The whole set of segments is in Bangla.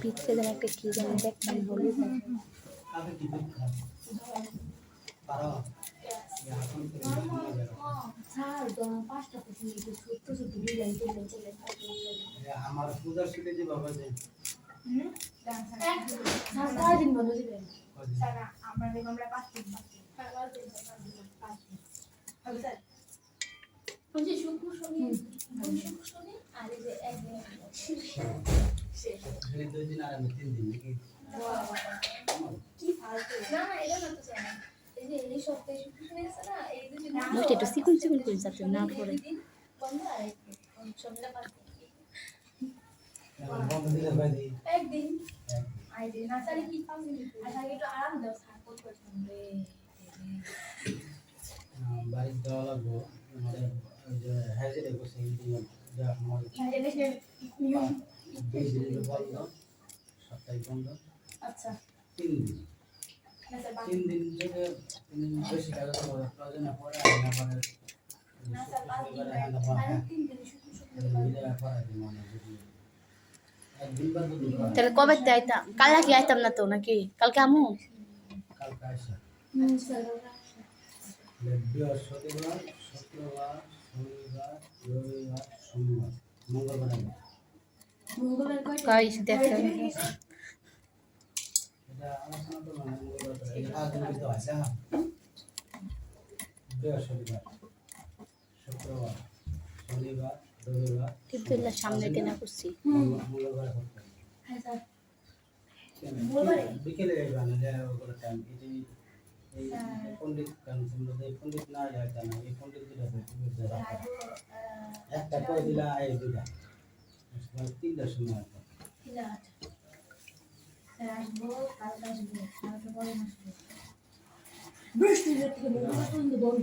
পিঠে যেন একটা কি জানি দেখতাম বলি শনি আর এই যে একদিন এই দুই দিন আর আমি তিন দিন নাকি একটু চিকুন চিকুন করে যাতে না পড়ে। একদিন কি একটু আরাম দাও বাড়ির দেওয়া লাগবো যা বিশ দিন বন্ধ সপ্তাহে বন্ধ আচ্ছা তিন দিন তিন দিন থেকে তিন দিন বেশি টাকা তো প্রয়োজন পরে। আর না পরে না পরে তিন দিন মানে তাহলে কবে আইতাম কাল নাকি আইতাম না তো নাকি? কালকে আমু? বৃহস্পতিবার শুক্রবার শনিবার রবিবার সোমবার মঙ্গলবার দেখেন বৃহস্পতিবার শুক্রবার শনিবার রবিবার সামনে কেনা করছি? বিকেলে একটা করে দিলা এই দুটা তিনটার সময় পর্যন্ত বন্ধ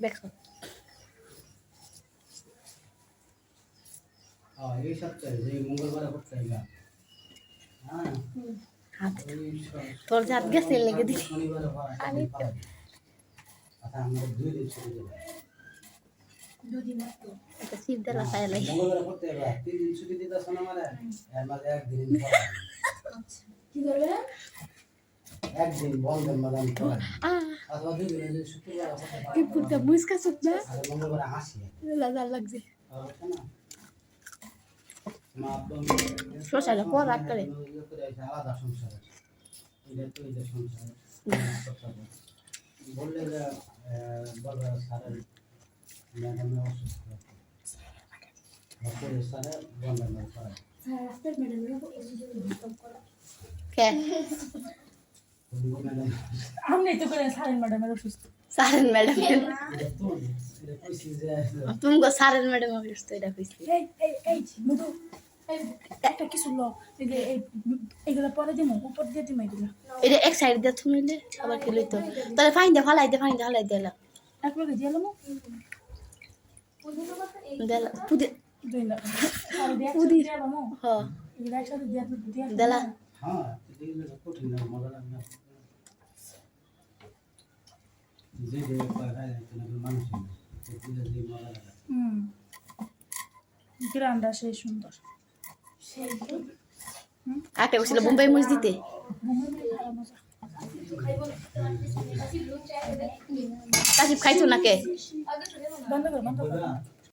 দেখো এই সপ্তাহে যে মঙ্গলবার করতে হ্যাঁ তোর হাত গেছে লেগে শনিবারে আমি আমরা দুই দিন ছুটি একটা। একদিন। আচ্ছা বন্ধের পড়াই আহ। অথবা দুই দিন শুক্রবার করতে পারো, পুরটা মুসকা মঙ্গলবার হাসি লাজার লাগছে। শশাটা রাখ করে। আলাদা সংসার। এটা তো এটা সংসার। বললে যে বলবে স্যারের তুমি গো সারেন ম্যাডাম। অসুস্থ এটা কইছি। এই এই এই মধু। এই একটা কিছু ল এই যে এই এগুলো পরে দিমু উপর দিয়ে দিমু এগুলো। এটা এক সাইড দিয়ে তুমি নিলে আবার কি লইতো তাহলে ফাইন দে ফালাই দে ফাইন দে ফালাই দিলাম এক লগে দিয়ে দেলা পুদি দুই লাখ আর দিয়ে একসাথে দিয়ে এলাম হ এগুলো একসাথে দিয়ে দিয়ে দেলা হ্যাঁ দেখলে তো কঠিন না মজা লাগে না যে যে পায় মানুষ যে যে মজা লাগে হুম গ্রামটা সেই সুন্দর সেই কাকে বসছিল বোম্বাই মরিচ দিতে কাশিপ খাইছো নাকি? বন্ধ কর বন্ধ কর।